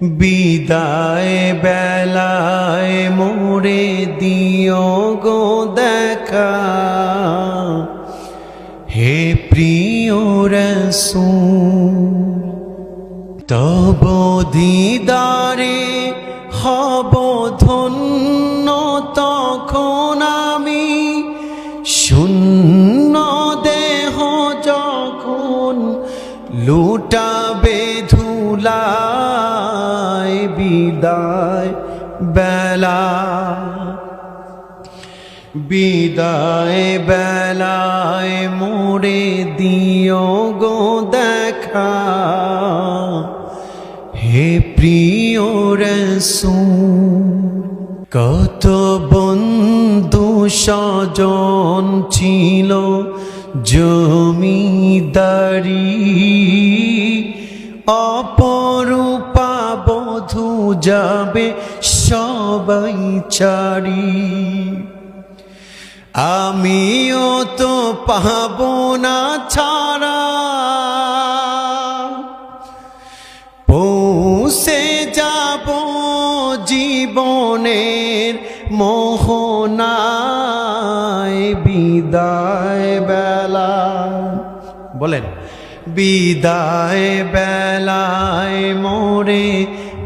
বিদায় বেলায় মোরে দিও গো দেখা। হে প্রিয় রসূল, তব দিদারে হব ধন্য তখন আমি। শূন্য দেহ যখন লুটাবে ধুলায় বিদায়, বেলা। বিদায়, বেলায় মোরে দিও গো দেখা। হে প্রিয় রসূল, কত বন্ধু স্বজন ছিল জমিদারি, অপরূপা যাবে সবাই চারি। আমিও তো পাব না ছাড়া। পৌঁছে যাব জীবনের মোহনায় বিদায় বেলা। বলেন, বিদায় বেলায় মোরে